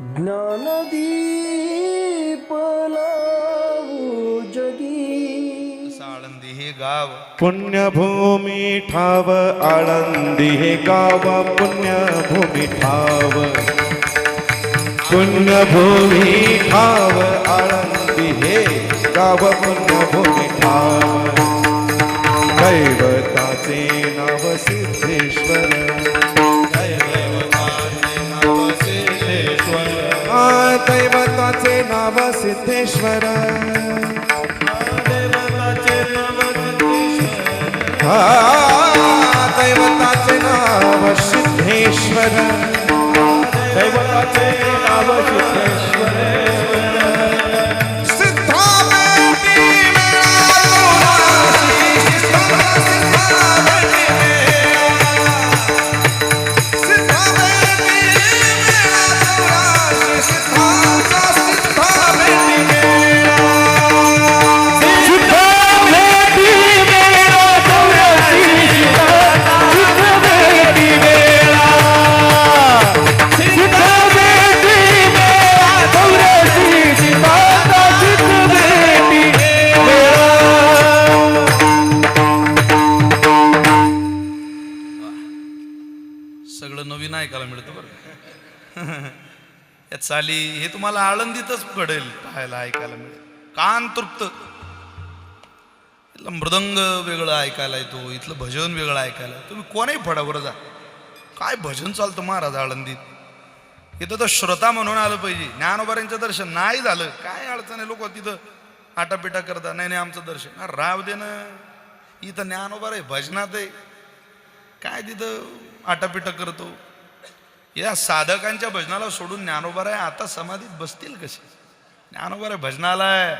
ज्ञानदीप लावू जगी। आळंदी हे गाव। पुण्यभूमी ठाव आळंदी हे गाव पुण्यभूमी ठाव। पुण्यभूमी ठाव आळंदी हे गाव पुण्यभूमी ठाव। दैवताचे नाव सिद्धेश्वर। दैवताचे नाव सिद्धेश्वर. आ, दैवताचे नाव सिद्धेश्वर. दैवताचे नाव साली हे तुम्हाला आळंदीतच घडेल पाहायला ऐकायला मिळेल. कान तृप्त. इथलं मृदंग वेगळं ऐकायला येतो इथलं भजन वेगळं ऐकायला. तुम्ही कोणाही फडावर जा. काय भजन चालतं महाराज आळंदीत? इथं तर श्रोता म्हणून आलं पाहिजे. ज्ञानोबाऱ्यांचं दर्शन नाही झालं. काय अडचण आहे? लोक तिथं आटापिटा करता नाही नाही आमचं दर्शन. राव दे ना. इथं ज्ञानोबार आहे भजनात आहे. काय तिथं आटापिटा करतो? या साधकांच्या भजनाला सोडून ज्ञानोबार आहे आता समाधीत बसतील कसे ज्ञानोबर आहे भजनाला आहे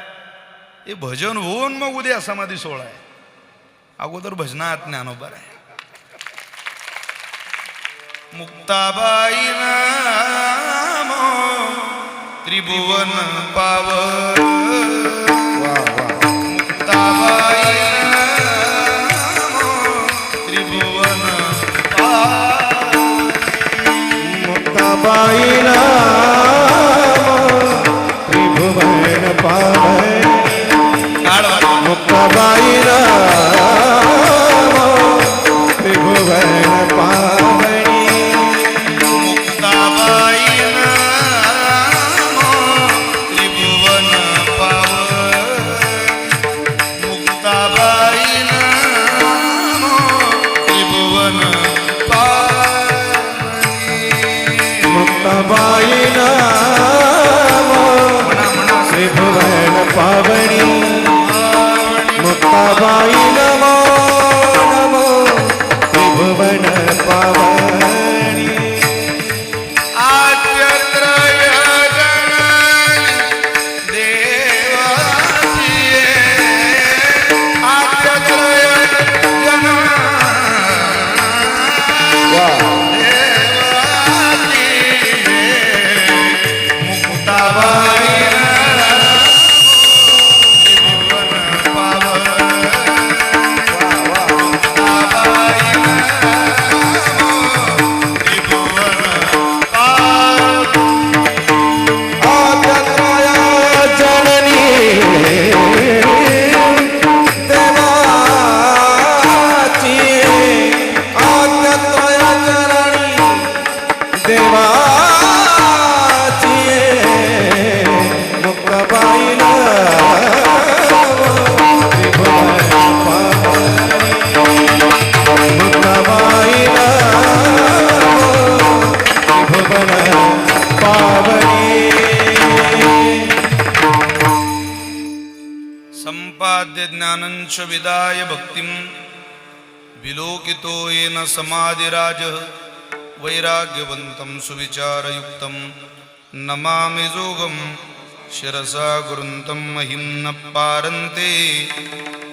हे भजन होऊन मग उद्या समाधी सोहळा आहे. अगोदर भजनात ज्ञानोबर आहे मुक्ताबाई त्रिभुवन पाव त्रिभुवन उपाद्यज्ञानञ्च विदाय भक्तिं। विलोकितो येन समाधिराजः वैराग्यवन्तं सुविचारयुक्तं। नमामि जोगं शिरसा गुरुन्तं महिम्न पारन्ते।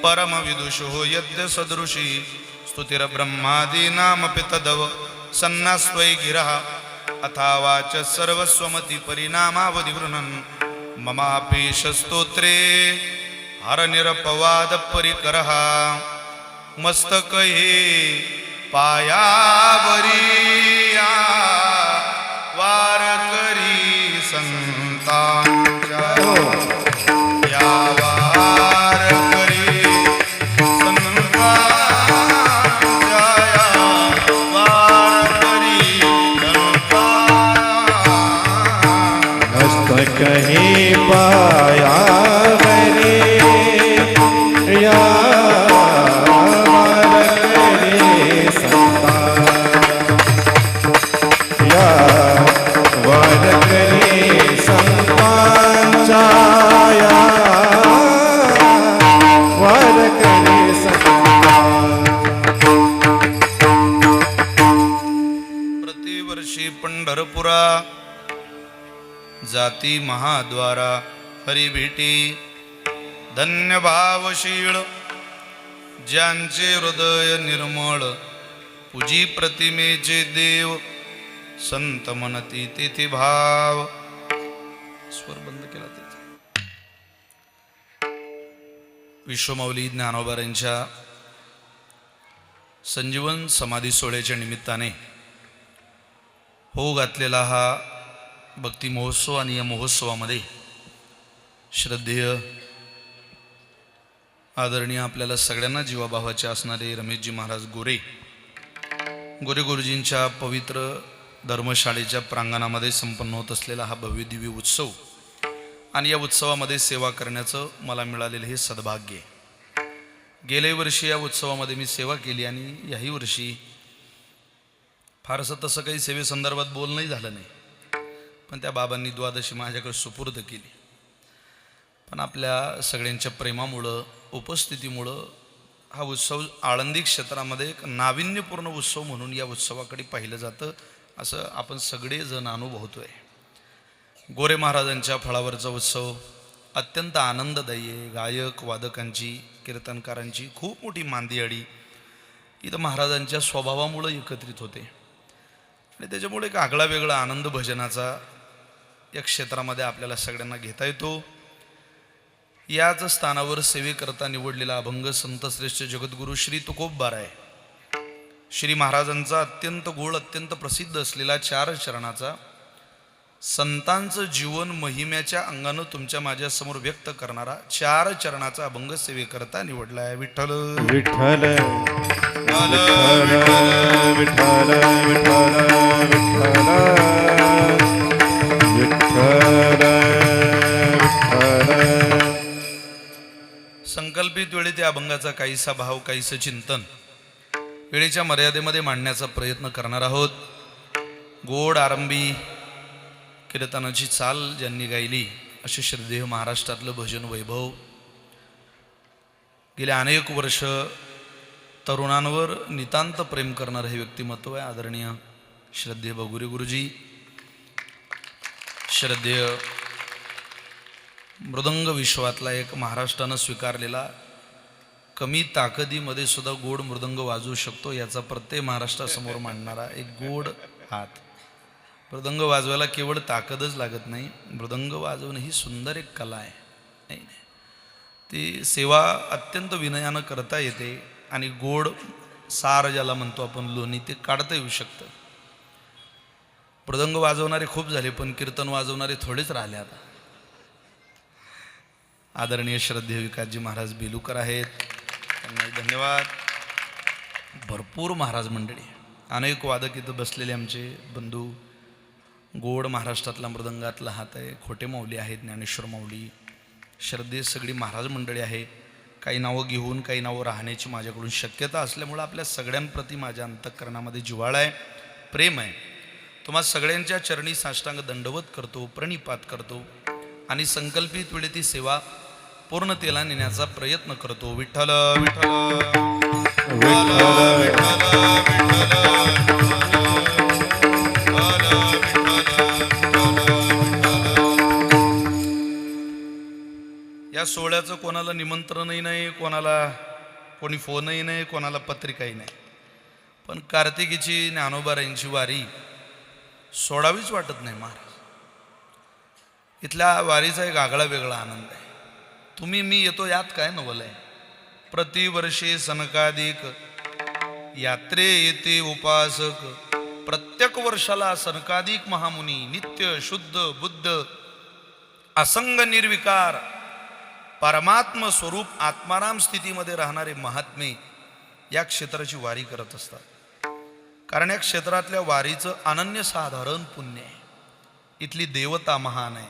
परमविदुषो यद्यसदृशी स्तुतिरब्रह्मादीनामपि तदव। सन्नास्त्वै गिरः अथावाच सर्वस्वमतिपरिणामावधिवृणन्। ममापेशस्तोत्रे। हरनिरपवाद परिकरहा मस्तक हे पायावरी जाती महाद्वारा. हरिभेटी धन्य भावशीळ ज्यांचे हृदय निर्मळ. पूजी प्रतिमेचे देव. संत मनती तेथे भाव. स्वर बंद केला विश्वमौली ज्ञानोबारांच्या संजीवन समाधी सोहळ्याच्या निमित्ताने. हो घातलेला हा भक्ती महोत्सव आणि या महोत्सवामध्ये श्रद्धेय आदरणीय आपल्याला सगळ्यांना जीवाभावाचे असणारे रमेशजी महाराज गोरे गोरे गुरुजींच्या पवित्र धर्मशाळेच्या प्रांगणामध्ये संपन्न होत असलेला हा भव्य दिव्य उत्सव आणि या उत्सवामध्ये सेवा करण्याचं मला मिळालेलं हे सद्भाग्य आहे. गेल्या वर्षी या उत्सवामध्ये मी सेवा केली आणि याही वर्षी फारसं तसं काही सेवेसंदर्भात बोलणंही झालं नाही. पण त्या बाबांनी द्वादशी माझ्याकडे सुपूर्द केली. पण आपल्या सगळ्यांच्या प्रेमामुळं उपस्थितीमुळं हा उत्सव आळंदी क्षेत्रामध्ये एक नाविन्यपूर्ण उत्सव म्हणून या उत्सवाकडे पाहिलं जातं असं आपण सगळेजण अनुभवतो आहे गोरे महाराजांच्या फळावरचा उत्सव अत्यंत आनंददायी आहे. गायक वादकांची कीर्तनकारांची खूप मोठी मांदियाडी इथं महाराजांच्या स्वभावामुळं एकत्रित होते. आणि त्याच्यामुळे एक आगळा वेगळा आनंद भजनाचा या क्षेत्रामध्ये आपल्याला सगळ्यांना घेता येतो. याच स्थानावर सेवेकरता निवडलेला अभंग संतश्रेष्ठ जगद्गुरू श्री तुकोबबार आहे श्री महाराजांचा अत्यंत गोड अत्यंत प्रसिद्ध असलेला चार चरणाचा संतांचं जीवन महिम्याच्या अंगानं तुमच्या माझ्यासमोर व्यक्त करणारा चार चरणाचा अभंग सेवेकरता निवडला आहे विठ्ठल. विठ्ठल. विठ्ठल. विठ्ठल. विठ्ठल. संकल्पित वेळी त्या अभंगाचा काहीसा भाव काहीसं चिंतन वेळेच्या मर्यादेमध्ये मांडण्याचा प्रयत्न करणार आहोत. गोड आरंभी कीर्तनाची चाल ज्यांनी गायली असे श्रद्धेय महाराष्ट्रातलं भजन वैभव. गेल्या अनेक वर्ष तरुणांवर नितांत प्रेम करणारं हे व्यक्तिमत्व आहे आदरणीय श्रद्धेय बगुरे गुरुजी. श्रद्धेय मृदंग विश्वातला एक महाराष्ट्रानं स्वीकारलेला कमी ताकदीमध्ये सुद्धा गोड मृदंग वाजवू शकतो याचा प्रत्येक महाराष्ट्रासमोर मांडणारा एक गोड हात. मृदंग वाजवायला केवळ ताकदच लागत नाही मृदंग वाजवणं ही सुंदर एक कला आहे नाही नाही? ती सेवा अत्यंत विनयानं करता येते आणि गोड सार ज्याला म्हणतो आपण लोणी ते काढता येऊ शकतं. मृदंग वाजवणारे खूप झाले पण कीर्तन वाजवणारे थोडेच राहिले आता. आदरणीय श्रद्धे विकासजी महाराज बेलूकर आहेत. त्यांना धन्यवाद. भरपूर महाराज मंडळी अनेक वादक इथं बसलेले आमचे बंधू. गोड महाराष्ट्रातला मृदंगातला हात आहे खोटे माऊली आहेत ज्ञानेश्वर माऊली. श्रद्धेत सगळी महाराज मंडळी आहे. काही नावं घेऊन काही नावं राहण्याची माझ्याकडून शक्यता असल्यामुळं आपल्या सगळ्यांप्रती माझ्या अंतःकरणामध्ये जिव्हाळा आहे. प्रेम आहे. तुम्हा सगळ्यांच्या चरणी साष्टांग दंडवत करतो प्रणिपात करतो आणि संकल्पित वेळी ती सेवा पूर्णतेला नेण्याचा प्रयत्न करतो. विठ्ठल विठ्ठल या सोहळ्याचं कोणाला निमंत्रणही नाही कोणाला कोणी फोनही नाही कोणाला पत्रिकाही नाही. पण कार्तिकीची ज्ञानोबारांची वारी सोडावीच वाटत नाही महाराज. इथल्या वारीचा एक आगळा वेगळा आनंद आहे. तुम्ही मी येतो यात काय नवल आहे? प्रतिवर्षी सनकाधिक यात्रे येते उपासक. प्रत्येक वर्षाला सनकाधिक महामुनी नित्य शुद्ध बुद्ध असंग निर्विकार परमात्म स्वरूप आत्माराम स्थितीमध्ये राहणारे महात्मे या क्षेत्राची वारी करत असतात. कारण या क्षेत्रातल्या वारीचं अनन्यसाधारण पुण्य आहे. इथली देवता महान आहे.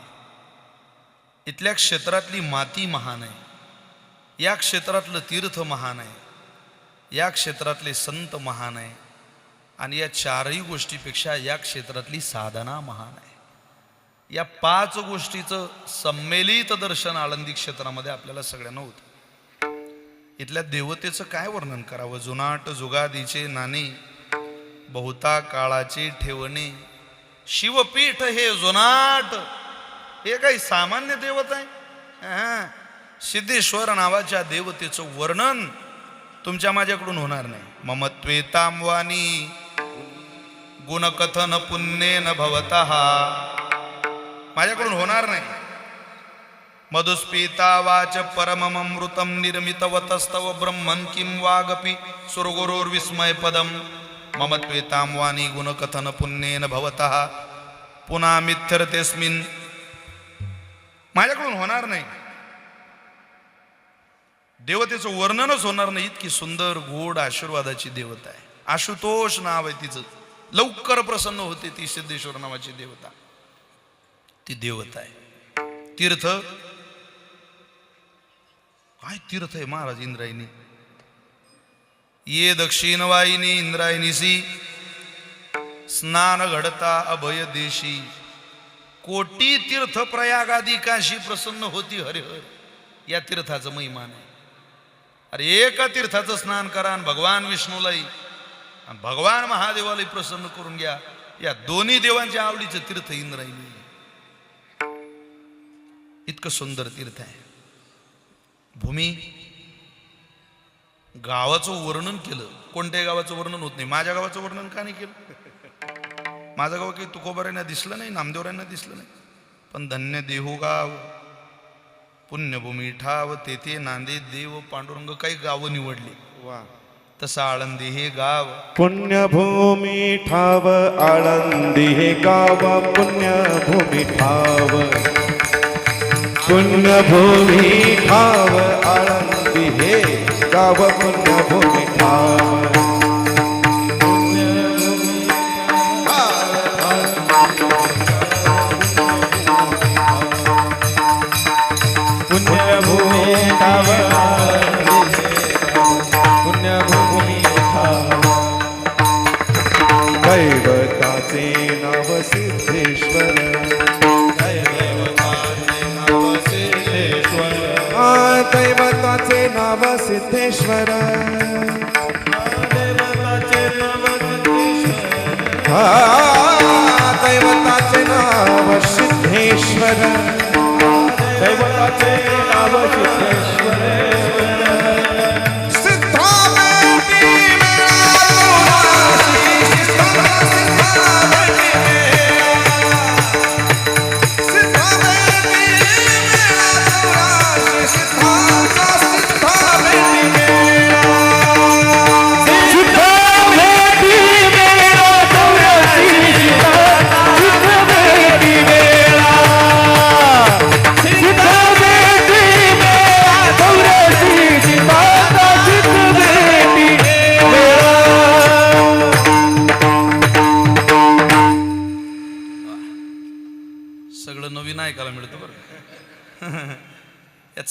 इथल्या क्षेत्रातली माती महान आहे. या क्षेत्रातलं तीर्थ महान आहे. या क्षेत्रातले संत महान आहे. आणि या चारही गोष्टीपेक्षा या क्षेत्रातली साधना महान आहे. या पाच गोष्टीचं संमेलित दर्शन आळंदी क्षेत्रामध्ये आपल्याला सगळ्यांना होतं. इथल्या देवतेचं काय वर्णन करावं? जुनाट जुगादीचे नाणे बहुता काळाची ठेवणे. शिवपीठ हे जुनाट. हे काही सामान्य देवत आहे? सिद्धेश्वर नावाच्या देवतेचं वर्णन तुमच्या माझ्याकडून होणार नाही. ममत्वे तांबवानी गुणकथन पुण्येन भवत. माझ्याकडून होणार नाही. मधुस्पीता वाच परममृतम निर्मितवतस्तव ब्रह्मन् किं वागपि सुरगुरुर्विस्मय पदम मम तामवानी गुणकथन पुण्येन भवतः पुन्हा मिथ्यरतेस्मिन माझ्याकडून होणार नाही। देवतेचं वर्णनच होणार नाही इतकी सुंदर गोड आशीर्वादाची देवता आहे। आशुतोष नाव आहे तिचं। लवकर प्रसन्न होते ती सिद्धेश्वर नावाची देवता। ती देवता आहे। तीर्थ। काय तीर्थ आहे महाराज इंद्रायणी? ये दक्षिण वाहिनी इंद्रायणीसी स्नान घडता अभय देशी. कोटी तीर्थ प्रयागादी काशी प्रसन्न होती हरिहर या तीर्थाचं महिमान आहे. अरे एका तीर्थाचं स्नान करा आणि भगवान विष्णूलाही. आणि भगवान महादेवालाही प्रसन्न करून घ्या. या दोन्ही देवांच्या आवडीचं तीर्थ इंद्रायणी. इतकं सुंदर तीर्थ आहे. भूमी गावाचं वर्णन केलं. कोणत्याही गावाचं वर्णन होत नाही. माझ्या गावाचं वर्णन का नाही केलं? माझं गाव काही तुकोबारांना दिसलं नाही नामदेवरांना दिसलं नाही. पण धन्य देहू गाव पुण्यभूमी ठाव तेथे नांदेड देव पांडुरंग काही गावं निवडली. वा. तसं आळंदी हे गाव. पुण्यभूमी ठाव आळंदी हे गाव पुण्यभूमी ठाव. पुण्यभूमी ठाव आळंदी हे गाव पुण्यभूमी ठाव ठाव पुण्यभूमी ठाव दैवताचे नाव सिद्धेश्वर. दैवताचे नाव सिद्धेश्वर. दैवताचे नाव सिद्धेश्वर. दैवताचे नाव सिद्धेश्वर.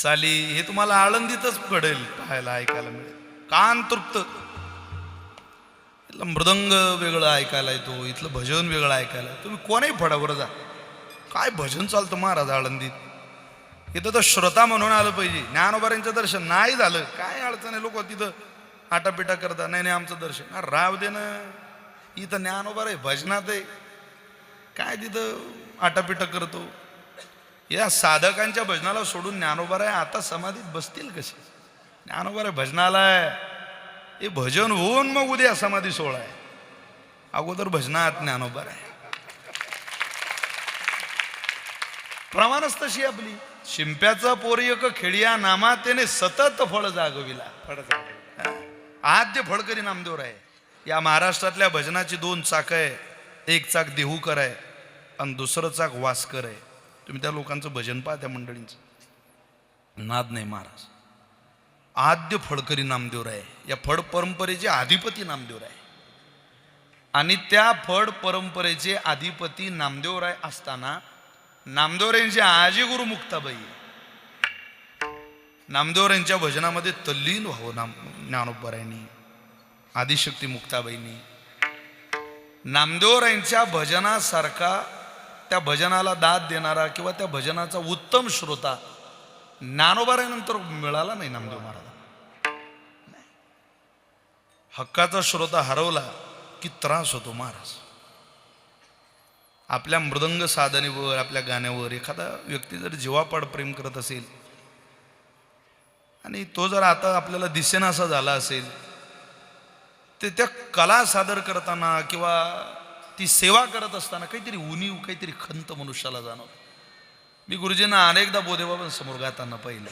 चाली हे तुम्हाला आळंदीतच घडेल पाहायला ऐकायला मिळेल. कान तृप्त. इथलं मृदंग वेगळं ऐकायला येतो इथलं भजन वेगळं ऐकायला तुम्ही कोणाही फडावर जा. काय भजन चालतं महाराज आळंदीत? इथं तर श्रोता म्हणून आलं पाहिजे. ज्ञानोबाऱ्यांचं दर्शन नाही झालं. काय अडचण आहे लोक तिथं आटापिटा करता? नाही नाही आमचं दर्शन. राव दे ना. इथं ज्ञानोबार आहे भजनात आहे. काय तिथं आटापिटा करतो? या साधकांच्या भजनाला सोडून ज्ञानोबार आहे आता समाधीत बसतील कसे? ज्ञानोबार आहे भजनाला आहे हे भजन होऊन मग उद्या समाधी सोहळा आहे अगोदर भजनात ज्ञानोबार आहे प्रमाणच तशी आपली. शिंप्याचा पोरियक खेडिया नामा त्याने सतत फळ जागविला. आद्य फळकरी नामदेव आहे या महाराष्ट्रातल्या भजनाची दोन चाक आहे. एक चाक देहूकर आहे आणि दुसरं चाक वासकर आहे. तुम्ही त्या लोकांचं भजन पहा त्या मंडळींचं. नाद नाही महाराज. आद्य फडकरी नामदेवराय या फड परंपरेचे अधिपती नामदेवराय आणि त्या फड परंपरेचे अधिपती नामदेवराय असताना नामदेवरायांची आजी गुरु मुक्ताबाई. आहे. नामदेवरायांच्या भजनामध्ये तल्लीन व्हावं नाम ज्ञानोबरायांनी आदिशक्ती मुक्ताबाईंनी. नामदेवरायांच्या भजनासारखा त्या भजनाला दाद देणारा किंवा त्या भजनाचा उत्तम श्रोता ज्ञानोबारानंतर मिळाला नाही नामदेव महाराज. हक्काचा श्रोता हरवला की त्रास होतो महाराज. आपल्या मृदंग साधनेवर आपल्या गाण्यावर एखादा व्यक्ती जर जीवापाड प्रेम करत असेल आणि तो जर आता आपल्याला दिसेनासा झाला असेल ते त्या कला सादर करताना किंवा ती सेवा करत असताना काहीतरी उणीव काहीतरी खंत मनुष्याला जाणवत मी गुरुजींना अनेकदा बोधेबाबांसमोर गाताना पाहिलं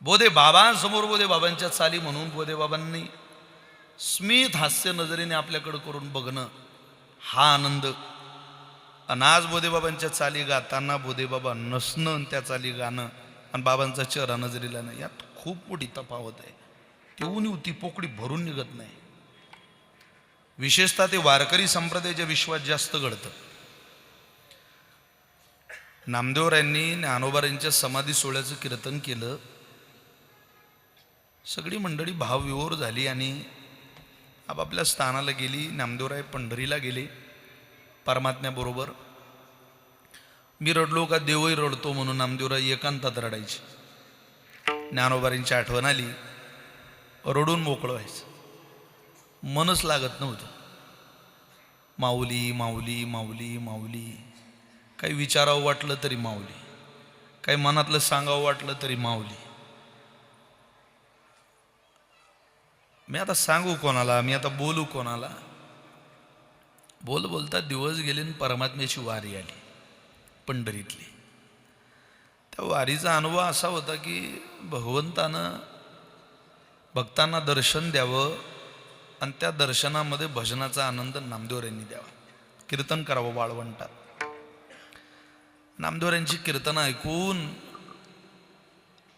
बोधे बाबांसमोर बोधे बाबांच्या चाली म्हणून बोधे बाबांनी स्मित हास्य नजरेने आपल्याकडं करून बघणं हा आनंद. अनाज आज बोधेबाबांच्या चाली गाताना बोधेबाबा नसणं आणि त्या चाली गाणं आणि बाबांचा चेहरा नजरेला नाही. यात खूप मोठी तफावत आहे. ती उणीव ती पोकळी भरून निघत नाही. विशेषतः ते वारकरी संप्रदायाच्या विश्वात जास्त घडतं. नामदेवरायांनी ज्ञानोबारांच्या समाधी सोहळ्याचं कीर्तन केलं. सगळी मंडळी भावविहोर झाली आणि आपापल्या स्थानाला गेली. नामदेवराय पंढरीला गेले परमात्म्याबरोबर. मी रडलो का देवही रडतो म्हणून नामदेवराय एकांतात रडायचे. ज्ञानोबारींची आठवण आली रडून मोकळं व्हायचं. मनच लागत नव्हतं. माऊली माऊली माऊली माऊली. काही विचारावं वाटलं तरी माऊली. काही मनातलं सांगावं वाटलं तरी माऊली. मी आता सांगू कोणाला? मी आता बोलू कोणाला? बोल बोलता दिवस गेले आणि परमात्म्याची वारी आली पंढरीतली. त्या वारीचा अनुभव असा होता की भगवंतानं भक्तांना दर्शन द्यावं आणि त्या दर्शनामध्ये भजनाचा आनंद नामदेवऱ्यांनी द्यावा. कीर्तन करावं वाळवंटात नामदेवऱ्यांची कीर्तनं ऐकून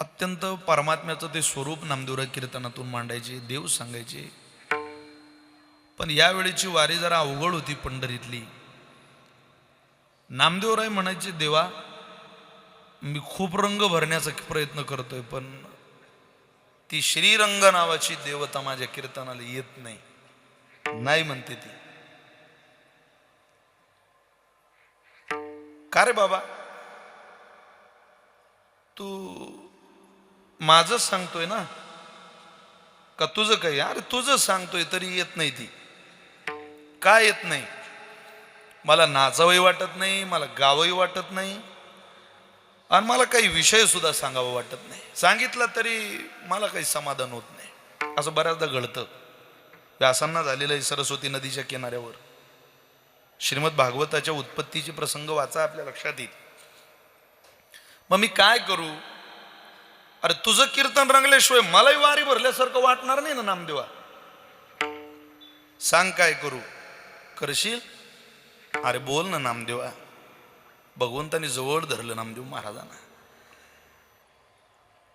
अत्यंत परमात्म्याचं ते स्वरूप नामदेवराय कीर्तनातून मांडायचे देव सांगायचे. पण यावेळेची वारी जरा अवघड होती पंढरीतली. नामदेवराय म्हणायचे देवा मी खूप रंग भरण्याचा प्रयत्न करतोय पण ती श्रीरंग नावाची देवता माझ्या कीर्तनाला येत नाही. नाही म्हणते ती. का रे बाबा? तू माझच सांगतोय ना? का तुझं काही? अरे तुझं सांगतोय तरी येत नाही ती. का येत नाही? मला नाचावंही वाटत नाही मला गावंही वाटत नाही. आणि मला काही विषय सुद्धा सांगावा वाटत नाही. सांगितलं तरी मला काही समाधान होत नाही. असं बऱ्याचदा घडतं. व्यासांना झालेलं आहे सरस्वती नदीच्या किनाऱ्यावर. श्रीमद भागवताच्या उत्पत्तीचे प्रसंग वाचा आपल्या लक्षात येईल. मग मी काय करू? अरे तुझं कीर्तन रंगल्याशिवाय मलाही वारी भरल्यासारखं वाटणार नाही ना नामदेवा. सांग काय करू? करशील? अरे बोल ना नामदेवा. भगवंताने जवळ धरलं नामदेव महाराजांना.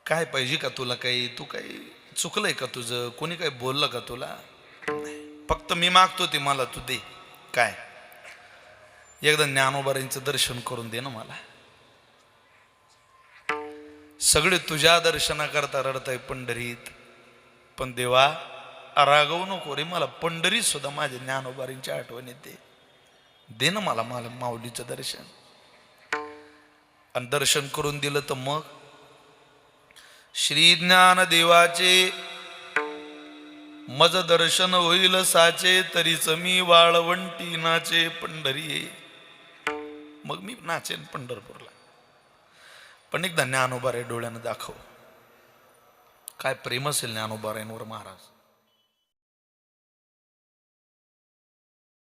काय पाहिजे का तुला काही? तू काही चुकलंय का तुझं? कोणी काही बोललं का तुला? नाही. फक्त मी मागतो ते मला तू दे. काय? एकदा ज्ञानोबारींचं दर्शन करून दे ना मला. सगळे तुझ्या दर्शनाकरता रडताय पंढरीत. पण देवा रागवू नको रे. मला पंढरीत सुद्धा माझ्या ज्ञानोबारींची आठवण येते. दे ना मला मला माऊलीचं दर्शन. आणि दर्शन करून दिलं तर मग? श्री ज्ञान देवाचे मज दर्शन होईल साचे तरीच मी वाळवंटी नाचे पंढरी मग मी नाचेन पंढरपूरला. पण एकदा ज्ञानोबारे डोळ्यानं दाखव. काय प्रेम असेल ज्ञानोबारेंवर महाराज?